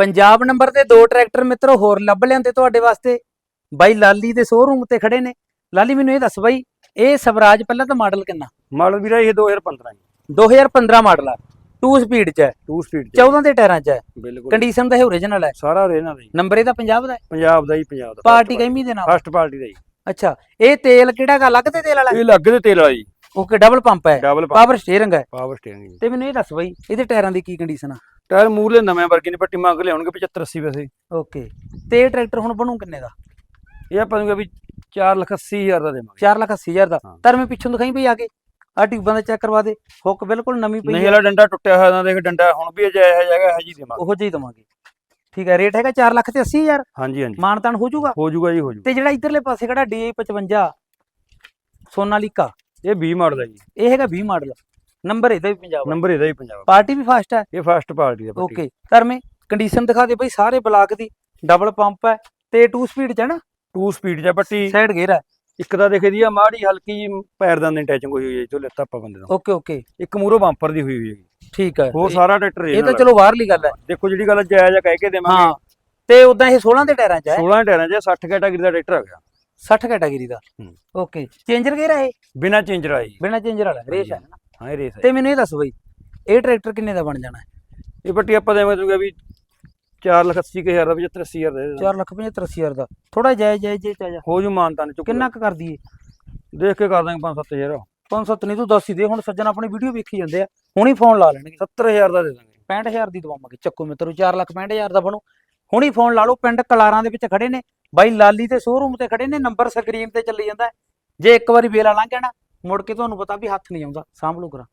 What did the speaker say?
Punjab number ਤੇ ਦੋ tractor ਮਿੱਤਰੋ ਹੋਰ ਲੱਭ ਲਿਆਂਦੇ ਤੁਹਾਡੇ ਵਾਸਤੇ। ਬਾਈ ਲਾਲੀ ਦੇ ਸ਼ੋਰੂਮ ਤੇ ਖੜੇ ਨੇ। ਲਾਲੀ ਮੈਨੂੰ ਇਹ ਦੱਸ ਬਾਈ ਇਹ ਸਵਰਾਜ ਪਹਿਲਾਂ ਤਾਂ ਮਾਡਲ ਕਿੰਨਾ? ਮਾਡਲ ਵੀਰਾ ਇਹ 2015 ਜੀ। 2015 ਮਾਡਲ ਆ। 2 ਸਪੀਡ ਚ ਹੈ। 2 ਸਪੀਡ ਚ। 14 ਦੇ ਟਾਇਰਾਂ ਚ ਹੈ। ਬਿਲਕੁਲ। ਕੰਡੀਸ਼ਨ ਤਾਂ ਇਹ ਓਰੀਜਨਲ ਹੈ। ਸਾਰਾ ਦਾ ਜੀ। ਨੰਬਰ ਇਹਦਾ ਪੰਜਾਬ ਦਾ ਹੈ? ਪੰਜਾਬ ਦਾ ਹੀ ਪੰਜਾਬ ਦਾ। ਪਾਰਟੀ ਕਹਿੰਦੀ ਦੇ ਨਾਲ? ਫਸਟ ਪਾਰਟੀ ਦਾ ਜੀ। ਅੱਛਾ ਇਹ ਤੇਲ ਕਿਹੜਾ ਗਾ? ਅਲੱਗ ਤੇ ਤੇਲ ਵਾਲਾ? ਇਹ ਲੱਗ ਦੇ ਤੇਲ ਵਾਲਾ ਜੀ। ਓਕੇ ਡਬਲ ਪੰਪ ਹੈ। ਪਾਵਰ ਸਟੀਅਰਿੰਗ ਹੈ। ਪਾਵਰ ਸਟੀਅਰਿੰਗ ਤੇ ਮੈਨੂੰ ਇਹ ਦੱਸ ਬਾਈ ਇਹਦੇ ਟਾਇਰਾਂ ਦੀ ਕੀ ਕੰਡੀਸ਼ਨ ਆ? ਟਾਇਰ ਮੂਰਲੇ ਨਵੇਂ ਵਰਗੇ ਨੇ ਪੱਟੀ ਮੰਗ ਲਿਆਉਣਗੇ 75 80 ਵੈਸੇ ਓਕੇ। ਤੇ ਇਹ ਟਰੈਕਟਰ ਹੁਣ ਬਣੂ ਕਿੰਨੇ ਦਾ? ਇਹ ਆਪਾਂ ਨੂੰ ਵੀ 4 ਲੱਖ 80 ਹਜ਼ਾਰ ਦਾ ਦੇਵਾਂਗੇ। 4 ਲੱਖ 80 ਹਜ਼ਾਰ ਦਾ। ਹਾਂ। ਧਰਮੇ ਪਿੱਛੋਂ ਦਿਖਾਈ ਬਈ ਆ ਕੇ। ਆ ਟਿਊਬਾਂ ਦਾ ਚੈੱਕ ਕਰਵਾ ਦੇ। ਹੁੱਕ ਬਿਲਕੁਲ ਨਵੀਂ ਪਈ ਨਹੀਂ ਹੈ। ਇਹਦਾ ਡੰਡਾ ਟੁੱਟਿਆ ਹੋਇਆ ਨਾ ਦੇਖ ਡੰਡਾ ਹੁਣ ਵੀ ਅਜੇ ਇਹ ਜਗ੍ਹਾ ਹੈ ਜੀ ਦੇਵਾਂਗੇ। ਉਹੋ ਜਿਹਾ ਦਵਾਂਗੇ। ਠੀਕ ਹੈ ਰੇਟ ਹੈਗਾ 4 ਲੱਖ ਤੇ 80 ਹਜ਼ਾਰ। ਹਾਂਜੀ ਹਾਂਜੀ। ਮਾਨਤਾਨ ਹੋ ਜਾਊਗਾ? ਹੋ ਜਾਊਗਾ ਜੀ ਹੋ ਜਾਊਗਾ। ਤੇ ਜਿਹੜਾ ਇਧਰਲੇ ਪਾਸੇ ਖੜਾ DA 55 ਸੋਨਾਲੀਕਾ। ਇਹ 20 ਮਾਡਲ ਹੈ ਜੀ। ਇਹ ਹੈਗਾ 20 ਮਾਡਲ ਨੰਬਰ ਇਹਦਾ ਵੀ ਪੰਜਾਬ। ਨੰਬਰ ਇਹਦਾ ਹੀ ਪੰਜਾਬ ਪਾਰਟੀ ਵੀ ਫਾਸਟ ਹੈ? ਇਹ ਫਸਟ ਪਾਰਟੀ ਦਾ ਓਕੇ ਧਰਮੇ ਕੰਡੀਸ਼ਨ ਦਿਖਾ ਦੇ ਬਈ ਸਾਰੇ ਬਲਾਕ ਦੀ। ਡਬਲ ਪੰਪ ਹੈ ਤੇ 2 ਸਪੀਡ ਚ ਹੈ ਨਾ? 2 ਸਪੀਡ ਚ ਪੱਟੀ ਸਾਈਡ ਗੇਅਰ ਹੈ। ਇੱਕ ਤਾਂ ਦੇਖੇ ਦੀ ਆ ਮਾੜੀ ਹਲਕੀ ਜੀ ਪੈਰਦਾਨ ਦੀ ਅਟੈਚਿੰਗ ਹੋਈ ਹੋਈ ਹੈ ਜੋ ਲੱਤਾ ਆਪਾਂ ਬੰਦੇ ਦਾ ਓਕੇ ਓਕੇ ਇੱਕ ਮੂਰੋ ਬੰਪਰ ਦੀ ਹੋਈ ਹੋਈ ਹੈ ਠੀਕ ਹੈ। ਹੋਰ ਸਾਰਾ ਟਰੈਕਟਰ ਇਹ ਤਾਂ ਚਲੋ ਬਾਹਰਲੀ ਗੱਲ ਹੈ। ਦੇਖੋ ਜਿਹੜੀ ਗੱਲ ਜਾਇਜ਼ ਆ ਕਹਿ ਕੇ ਦੇਵਾਂਗੇ। ਹਾਂ। ਤੇ ਉਦਾਂ ਇਹ 16 ਦੇ ਟਾਇਰਾਂ ਚ ਹੈ? 16 ਟਾਇਰਾਂ 'ਚ 60 ਕੈਟਾਗਰੀ ਦਾ ਟਰੈਕਟਰ ਆ ਗਿਆ। 60 ਕੈਟਾਗਰੀ ਦਾ। ਹੂੰ। ਓਕੇ ਚੇਂਜਰ ਗੇਅਰ ਹੈ ਇਹ? ਬਿਨਾ ਚੇਂਜਰ ਆਈ ਬਿਨਾ ਚੇਂਜਰ ਵਾਲਾ ਰੇਸ ਹੈ ਨਾ? ਹਾਂ ਇਹ ਰੇਸ ਹੈ ਤੇ ਮੈਨੂੰ ਇਹ ਦੱਸ ਬਈ ਇਹ ਟਰੈਕਟਰ ਕਿੰਨੇ ਦਾ ਬਣ ਜਾਣਾ? ਹੈ ਇਹ ਪੱਟੀ ਆਪਾਂ ਦੇਵਾਂਗੇ ਤੁਹਾਨੂੰ ਵੀ 4 ਲੱਖ 80 ਕੁ ਹਜ਼ਾਰ ਦਾ 75 80 ਹਜ਼ਾਰ ਦਾ ਦੇ ਦੇਣਾ। 4 ਲੱਖ 75 ਹਜ਼ਾਰ ਦਾ। ਥੋੜਾ ਜਾਇਜ਼ ਜਾਇਜ਼ ਜੇ ਚਾਹੀਦਾ। ਹੋ ਜੂ ਮਾਨਤਾ ਨੇ ਚੁੱਕ ਕਿੰਨਾ ਕੁ ਕਰ ਦਈਏ ਦੇਖ ਕੇ ਕਰ ਦਾਂਗੇ 5 7000 500 ਨਹੀਂ ਤੂੰ ਦੱਸ ਹੀ ਦੇ। ਹੁਣ ਸੱਜਣ ਆਪਣੀ ਵੀਡੀਓ ਵੇਖੀ ਜਾਂਦੇ ਆ। ਹੁਣੀ ਫੋਨ ਲਾ ਲੈਣਗੇ। 70000 ਦਾ ਦੇ ਦਾਂਗੇ। 65000 ਦੀ ਦਵਾਵਾਂਗੇ। ਚੱਕੋ ਮਿੱਤਰੋ 4 ਲੱਖ 65000 ਦਾ ਬਣੂ। ਹੁਣੀ ਫੋਨ ਲਾ ਲਓ। ਪਿੰਡ ਕਲਾਰਾਂ ਦੇ ਵਿੱਚ ਖੜੇ ਨੇ। ਬਾਈ ਲਾਲੀ ਤੇ ਸ਼ੋਰੂਮ ਤੇ ਖੜੇ ਨੇ। ਨੰਬਰ ਸਕਰੀਨ ਤੇ ਚੱਲੀ ਜਾਂਦਾ। ਹੈ। ਜੇ ਇੱਕ ਵਾਰੀ ਵੇਲਾ ਲੰਘ ਗਿਆ ਨਾ ਮੁੜ ਕੇ ਤੁਹਾਨੂੰ ਪਤਾ ਵੀ ਹੱਥ ਨਹੀਂ ਆਉਂਦਾ ਸਾਂਭ ਲਓ ਕਰਾਂ।